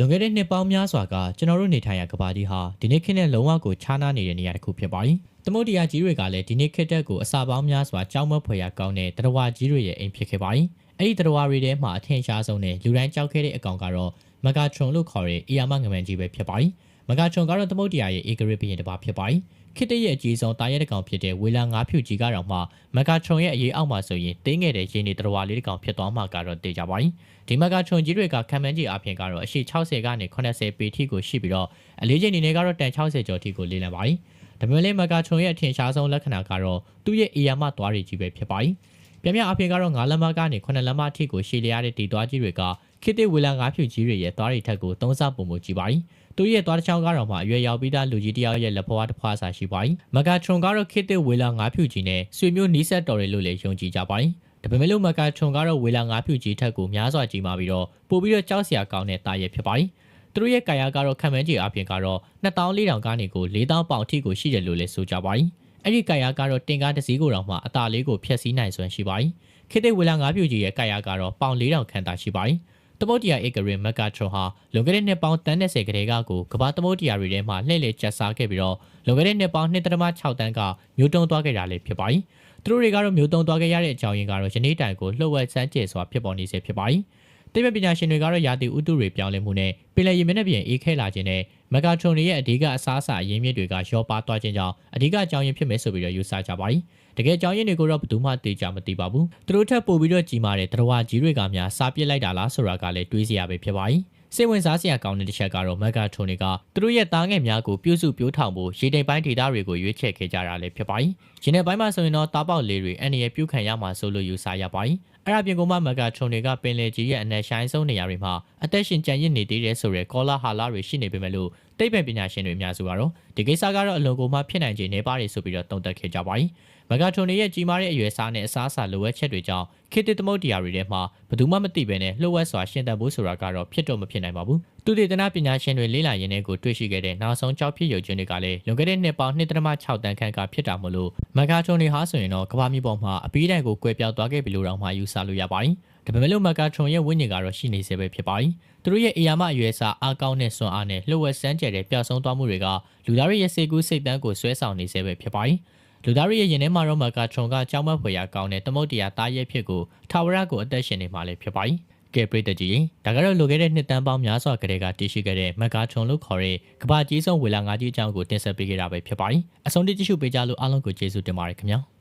လွန်ခဲ့တဲ့နှစ်ပေါင်းများစွာကကျွန်တော်တို့နေထိုင်ရာကဘာကြီးဟာဒီနေ့ခေတ်နဲ့လုံးဝကိုခြားနားနေတဲ့နေရာတစ်ခုဖြစ်ပါတယ်။သမုဒ္ဒရာကြီးတွေကလည်းဒီနေ့ခေတ်တက်ကိုအစာပေါင်းများစွာကြောက်မက်ဖွယ်ရာကောင်းတဲ့တရဝကြီးတွေရဲ့အိမ်ဖြစ်ခဲ့ပါတယ်။အဲ့ဒီတရဝတွေထဲမှာအထင်ရှားဆုံးနဲ့လူတိုင်းကြောက်ခဲ့တဲ့အကောင်ကတော့မဂါထရွန်လို့ခေါ်တဲ့အီယာမငမန်ကြီးပဲဖြစ်ပါတယ်။မဂါထရွန်ကတော့သမုဒ္ဒရာရဲ့အေဂရစ်ဘီရင်တစ်ပါးဖြစ်ပါတယ်။ ခေတ်တရဲ့အကြီးဆုံးတာရဲတစ်ကောင်ဖြစ်တဲ့ဝေလာငါးဖြူကြီးကတော့မှမဂါထရွန်ရဲ့အရေးအောက်မှာဆိုရင်တင်းငယ်တဲ့ရင်းနေတရဝလေးတစ်ကောင်ဖြစ်သွားမှာကတော့သိကြပါတယ်။ဒီမဂါထရွန်ကြီးတွေကခံမှန်းကြီးအပြင်ကတော့အရှိ60ကနေ80ပေထိကိုရှိပြီးတော့အလေးချိန်အနေနဲ့ကတော့တန်60ကျော်ထိကိုလေးလံပါတယ်။ဒါပေမဲ့လည်းမဂါထရွန်ရဲ့အထင်ရှားဆုံးလက္ခဏာကတော့သူ့ရဲ့အီယာမသွားတွေကြီးပဲဖြစ်ပါတယ်။ပြပြအပြင်ကတော့9လမ်းမကနေ9လမ်းမထိကိုရှည်လျားတဲ့ဒီသွားကြီးတွေက ခေတ်သစ်ဝေလာငါးဖြူကြီးတွေရဲ့သွားတွေထက်ကိုသုံးဆပုံမှုကြီးပါတယ်။သူရဲ့သွားတစ်ချောင်းကတော့မှအရွယ်ရောက်ပြီးသားလူကြီးတယောက်ရဲ့လက်ဖွားတစ်ဖွားစာရှိပါတယ်။မဂါထရွန်ကတော့ခေတ်သစ်ဝေလာငါးဖြူကြီးနဲ့ဆွေမျိုးနီးစပ်တော်တယ်လို့လည်းယုံကြည်ကြပါတယ်။ဒါပေမဲ့လို့မဂါထရွန်ကတော့ဝေလာငါးဖြူကြီးထက်ကိုများစွာကြီးမာပြီးတော့ပို့ပြီးတော့ကြောက်စရာကောင်းတဲ့တာရဲဖြစ်ပါတယ်။သူတို့ရဲ့ကာယကတော့ခံမှန်းကြီးအပြင်ကတော့2400ကနေကို4000ပေါင်အထိကိုရှိတယ်လို့လည်းဆိုကြပါတယ်။အဲ့ဒီကာယကတော့တင်ကားတစ်စီးကိုတော့မှအသာလေးကိုဖျက်ဆီးနိုင်စွမ်းရှိပါတယ်။ခေတ်သစ်ဝေလာငါးဖြူကြီးရဲ့ကာယကတော့ပေါင်4000ခန့်သာရှိပါတယ်။ သမုတ်တီယာဧကရင်မက်ဂါထရွန်ဟာလွန်ခဲ့တဲ့နှစ်ပေါင်းတန်း30ကလေးကကိုကမ္ဘာသမုတ်တီယာတွေထဲမှာလှည့်လည်ကျက်စားခဲ့ပြီးတော့လွန်ခဲ့တဲ့နှစ်ပေါင်း2.6တန်းကမျိုးတုံးသွားခဲ့တာလည်းဖြစ်ပါတယ်။သူတို့တွေကတော့မျိုးတုံးသွားခဲ့ရတဲ့အကြောင်းရင်းကတော့ယနေ့တိုင်ကိုလှုပ်ဝက်စမ်းကျဲစွာဖြစ်ပေါ်နေစေဖြစ်ပါတယ်။တိပပညာရှင်တွေကတော့ရာသီဥတုတွေပြောင်းလဲမှုနဲ့ပင်လယ်ရေမျက်နှာပြင်အေးခဲလာခြင်းနဲ့ မက်ဂါထရွန်တွေရဲ့အဓိကအစားအစာအရင်းမြစ်တွေကရောပါသွားခြင်းကြောင့်အဓိကအကြောင်းရင်းဖြစ်မယ်ဆိုပြီးတော့ယူဆကြပါတယ်။တကယ်အကြောင်းရင်းတွေကိုတော့ဘယ်သူမှသိကြမသိပါဘူး။သူတို့ထက်ပိုပြီးတော့ကြီးမားတဲ့တရဝကြီးတွေကများစားပစ်လိုက်တာလားဆိုတာကလည်းတွေးစရာပဲဖြစ်ပါတယ်။စိတ်ဝင်စားစရာကောင်းတဲ့တစ်ချက်ကတော့မက်ဂါထရွန်တွေကသူတို့ရဲ့သားငယ်များကိုပြုစုပြောထောင်ဖို့ရေတိမ်ပိုင်းဒေသတွေကိုရွေးချယ်ခဲ့ကြတာလည်းဖြစ်ပါတယ်။ရှင်တဲ့ပိုင်းမှာဆိုရင်တော့တားပေါက်လေးတွေအန်ရပြုခံရမှာဆိုလို့ယူဆရပါတယ်။ အဲ့ဒါပြင်ကမှမက်ဂါထရွန်တွေကပင်လယ်ကြီးရဲ့အနက်ရှိုင်းဆုံးနေရာတွေမှာအသက်ရှင်ကြံရစ်နေသေးတယ်ဆိုတဲ့ကောလာဟာလာတွေရှိနေပေမဲ့လို့တိတ်ပံပညာရှင်တွေအများစုကတော့ဒီကိစ္စကတော့အလွန်ကိုမှဖြစ်နိုင်ခြေနေပါတယ်ဆိုပြီးတော့တုံ့တက်ခဲ့ကြပါတယ်။ မဂါထွန်ရဲ့ကြီးမားတဲ့အရွယ်စားနဲ့အစားအစာလိုအပ်ချက်တွေကြောင့်ခေတ်သစ်သမုတ်တရားတွေထဲမှာဘယ်သူမှမသိဘဲနဲ့လှုပ်ဝက်စွာရှင်သန်ဖို့ဆိုတာကတော့ဖြစ်တော့မဖြစ်နိုင်ပါဘူး။သူတေသနာပညာရှင်တွေလေ့လာရင်းနဲ့ကိုတွေ့ရှိခဲ့တဲ့နောက်ဆုံးကြောက်ဖြစ်ရုပ်ချင်းတွေကလည်းလွန်ခဲ့တဲ့နှစ်ပေါင်း2.6တန်ခန့်ကဖြစ်တာမို့လို့မဂါထွန်တွေဟာဆိုရင်တော့ကမ္ဘာမြေပေါ်မှာအပီးတိုင်ကိုကွဲပြောက်သွားခဲ့ပြီလို့တောင်မှယူဆလို့ရပါတယ်။ဒါပေမဲ့လို့မဂါထွန်ရဲ့ဝိညာဉ်ကတော့ရှိနေစေပဲဖြစ်ပါတယ်။သူတို့ရဲ့အရာမအရွယ်စားအားကောင်းတဲ့စွမ်းအားနဲ့လှုပ်ဝက်စမ်းကြဲတဲ့ပျောက်ဆုံးသွားမှုတွေကလူသားရဲ့စေကူးစိတ်တန်းကိုဆွဲဆောင်နေစေပဲဖြစ်ပါတယ်။ လူသားရဲ့ရင်ထဲမှာတော့မဂါထွန်ကကြောက်မက်ဖွယ်ရာကောင်းတဲ့သမုတ်တရားသားရဲ့ဖြစ်ကိုထာဝရကိုအသက်ရှင်နေမှလည်းဖြစ်ပါတယ်။ကဲပရိသတ်ကြီးဒါကတော့လိုခဲ့တဲ့နှစ်တန်းပေါင်းများစွာကလေးကတည်ရှိခဲ့တဲ့မဂါထွန်လို့ခေါ်တဲ့ကဘာကြီးဆုံးဝေလာငါးကြီးအကြောင်းကိုတင်ဆက်ပေးခဲ့တာပဲဖြစ်ပါတယ်။အဆုံးထိကြည့်ရှုပေးကြလို့အားလုံးကိုကျေးဇူးတင်ပါတယ်ခင်ဗျာ။